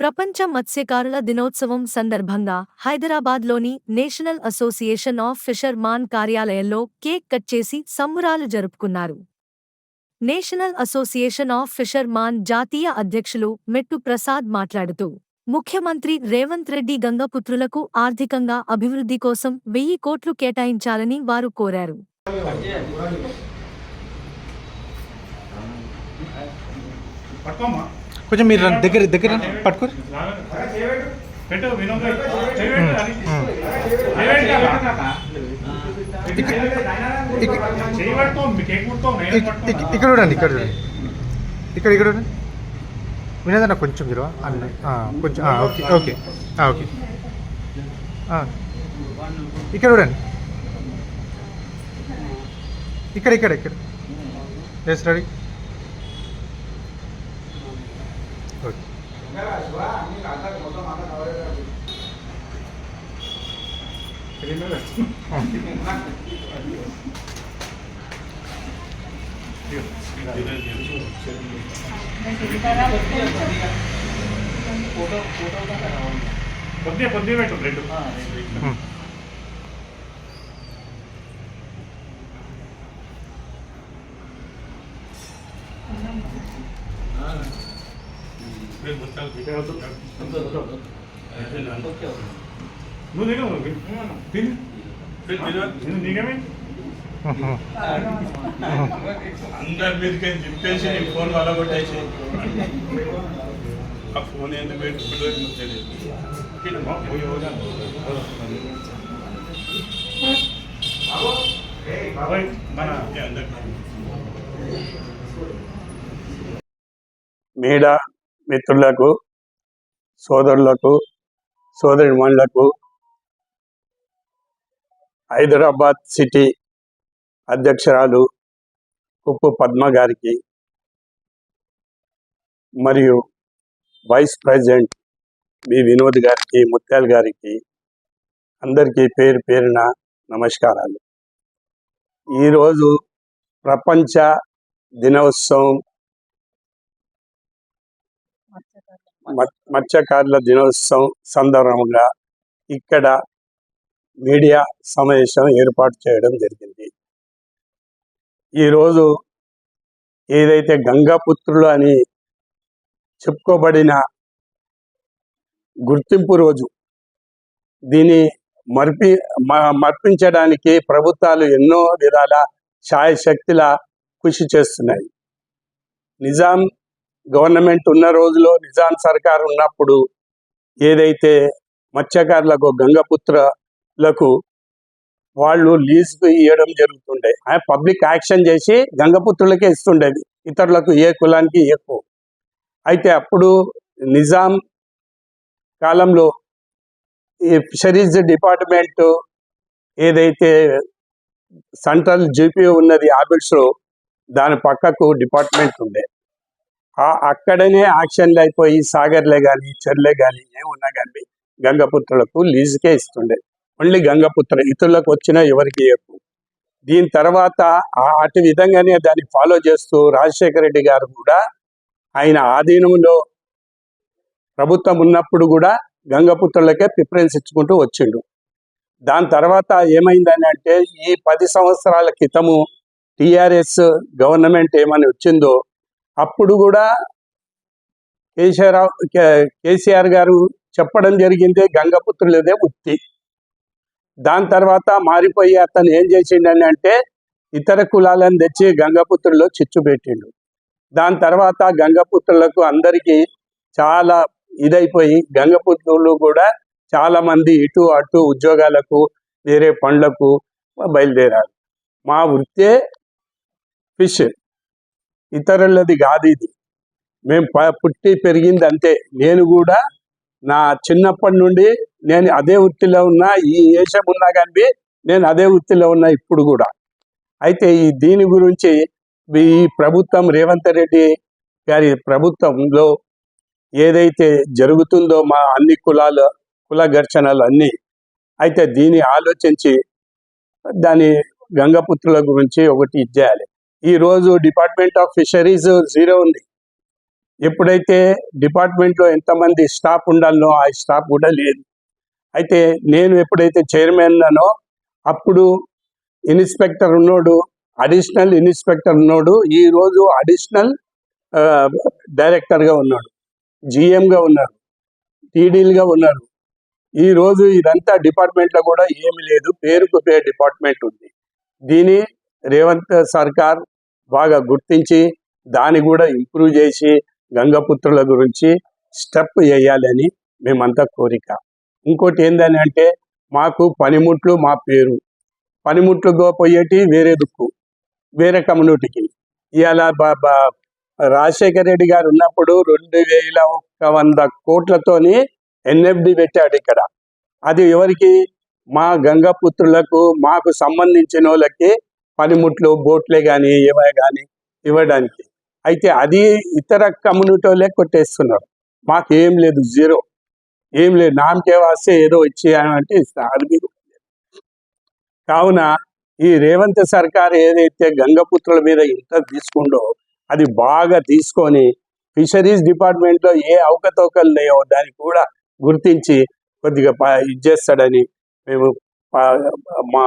ప్రపంచ మత్స్యకారుల దినోత్సవం సందర్భంగా హైదరాబాద్లోని national association of fisherman కార్యాలయంలో కేక్ కట్ చేసి సంబురాలు జరుపుకున్నారు. National association of fisherman జాతీయ అధ్యక్షులు మెట్టు ప్రసాద్ మాట్లాడుతూ ముఖ్యమంత్రి రేవంత్ రెడ్డి గంగపుత్రులకు ఆర్థికంగా అభివృద్ధి కోసం వెయ్యి కోట్లు కేటాయించాలని వారు కోరారు. పట్టుకోమ్మా. కొంచెం మీరు దగ్గర దగ్గర పట్టుకోరు పట్టుకో ఇక్కడ చూడండి ఇక్కడ చూడండి. ఇక్కడ ఇక్కడ చూడండి. వినేదన్న కొంచెం మీరు అన్నీ కొంచెం ఓకే ఓకే ఓకే. ఇక్కడ చూడండి. ఇక్కడ ఇక్కడ ఇక్కడ. ఎస్ రెడీ ఓకే కొద్దిగా కొద్దిగా పెట్టు బ్రెడ్ ఉమ్. నువ్వు దిగు నువ్వు దిగు అందరి మీదకి చెప్పేసి నీ ఫోన్ వల్ల కొట్టేసి ఆ ఫోన్ ఎందుకు పెట్టుకుంటూ తెలియదు మన మిత్రులకు సోదరులకు సోదరిమణులకు హైదరాబాద్ సిటీ అధ్యక్షురాలు ఉప్పు పద్మ గారికి మరియు వైస్ ప్రెసిడెంట్ బి వినోద్ గారికి ముత్యాల్ గారికి అందరికీ పేరు పేరున నమస్కారాలు. ఈరోజు ప్రపంచ దినోత్సవం మత్స్యకారుల దినోత్సవం సందర్భంగా ఇక్కడ మీడియా సమావేశం ఏర్పాటు చేయడం జరిగింది. ఈరోజు ఏదైతే గంగాపుత్రులు అని చెప్పుకోబడిన గుర్తింపు రోజు దీన్ని మర్పి మ- మర్పించడానికి ప్రభుత్వాలు ఎన్నో విధాల ఛాయశక్తిలా కృషి చేస్తున్నాయి. నిజాం గవర్నమెంట్ ఉన్న రోజులో నిజాం సర్కార్ ఉన్నప్పుడు ఏదైతే మత్స్యకారులకు గంగపుత్రలకు వాళ్ళు లీజుకు ఇవ్వడం జరుగుతుండే. పబ్లిక్ యాక్షన్ చేసి గంగపుత్రులకే ఇస్తుండేది. ఇతరులకు ఏ కులానికి ఎక్కువ అయితే అప్పుడు నిజాం కాలంలో ఈ ఫిషరీస్ డిపార్ట్మెంట్ ఏదైతే సెంట్రల్ జీపీ ఉన్నది ఆఫీస్లో దాని పక్కకు డిపార్ట్మెంట్ ఉండే. అక్కడనే యాక్షన్లు అయిపోయి సాగర్లే కానీ చెర్లే కానీ ఏమున్నా కానీ గంగపుత్రులకు లీజుకే ఇస్తుండే. ఓన్లీ గంగపుత్ర ఇతరులకు వచ్చినా ఎవరికి ఎక్కువ దీని తర్వాత ఆ- అటు విధంగానే దాన్ని ఫాలో చేస్తూ రాజశేఖర రెడ్డి గారు కూడా ఆయన ఆధీనంలో ప్రభుత్వం ఉన్నప్పుడు కూడా గంగపుత్రులకే ప్రిఫరెన్స్ ఇచ్చుకుంటూ వచ్చిండు. దాని తర్వాత ఏమైందని అంటే ఈ పది సంవత్సరాల క్రితము టిఆర్ఎస్ గవర్నమెంట్ ఏమని వచ్చిందో అప్పుడు కూడా కేసీఆర్ కే- కేసీఆర్ గారు చెప్పడం జరిగింది గంగపుత్రులదే ఉత్తి దాని తర్వాత మారిపోయి అతను ఏం చేసిండని అంటే ఇతర కులాలను తెచ్చి గంగపుత్రుల్లో చిచ్చు పెట్టిండు. దాని తర్వాత గంగపుత్రులకు అందరికీ చాలా ఇదైపోయి గంగపుత్రులు కూడా చాలా మంది ఇటు అటు ఉద్యోగాలకు వేరే పనులకు బయలుదేరారు. మా వృత్తే ఫిష్. ఇతరులది కాదు ఇది. మేము పుట్టి పెరిగింది అంతే నేను కూడా నా చిన్నప్పటి నుండి నేను అదే వృత్తిలో ఉన్నా ఈ దేశం ఉన్నా కానీ నేను అదే వృత్తిలో ఉన్నా ఇప్పుడు కూడా. అయితే ఈ దీని గురించి ఈ ప్రభుత్వం రేవంత్ రెడ్డి గారి ప్రభుత్వంలో ఏదైతే జరుగుతుందో మా అన్ని కులాల కుల ఘర్షణలు అన్నీ అయితే దీన్ని ఆలోచించి దాని గంగపుత్రుల గురించి ఒకటి ఇచ్చేయాలి ఈ రోజు డిపార్ట్మెంట్ ఆఫ్ ఫిషరీస్ జీరో ఉంది. ఎప్పుడైతే డిపార్ట్మెంట్లో ఎంతమంది స్టాఫ్ ఉండాలనో ఆ స్టాఫ్ కూడా లేదు. అయితే నేను ఎప్పుడైతే చైర్మన్ అన్నానో అప్పుడు ఇన్స్పెక్టర్ ఉన్నోడు అడిషనల్ ఇన్స్పెక్టర్ ఉన్నోడు ఈరోజు అడిషనల్ డైరెక్టర్గా ఉన్నాడు. జిఎంగా ఉన్నారు టీడీలుగా ఉన్నారు ఈ రోజు ఇదంతా డిపార్ట్మెంట్లో కూడా ఏమి లేదు. పేరుకు పేరు డిపార్ట్మెంట్ ఉంది. దీని రేవంత్ సర్కార్ బాగా గుర్తించి దాన్ని కూడా ఇంప్రూవ్ చేసి గంగపుత్రుల గురించి స్టెప్ వేయాలని మేమంతా కోరిక. ఇంకోటి ఏందని అంటే మాకు పనిముట్లు మా పేరు. పనిముట్లు పోయేటి వేరే దుక్కు వేరే కమ్యూనిటీకి. ఇవాళ బా- బా- రాజశేఖర రెడ్డి గారు ఉన్నప్పుడు రెండు వేల ఒక్క వంద కోట్లతోని ఎన్ఎఫ్డి పెట్టాడు ఇక్కడ. అది ఎవరికి? మా గంగపుత్రులకు మాకు సంబంధించిన వాళ్ళకి పనిముట్లు బోట్లే కానీ ఏవే కానీ ఇవ్వడానికి. అయితే అది ఇతర కమ్యూనిటీలే కొట్టేస్తున్నారు. మాకు ఏం లేదు జీరో. ఏం లేదు నామకే వాస్తే ఏదో ఇచ్చేయాలంటే ఇస్తాను అది మీకు కావున ఈ రేవంత్ సర్కార్ ఏదైతే గంగపుత్రుల మీద ఇంత తీసుకుందో అది బాగా తీసుకొని ఫిషరీస్ డిపార్ట్మెంట్లో ఏ అవకతవకలు లేవో దాన్ని కూడా గుర్తించి కొద్దిగా ప- ఇది చేస్తాడని మేము మా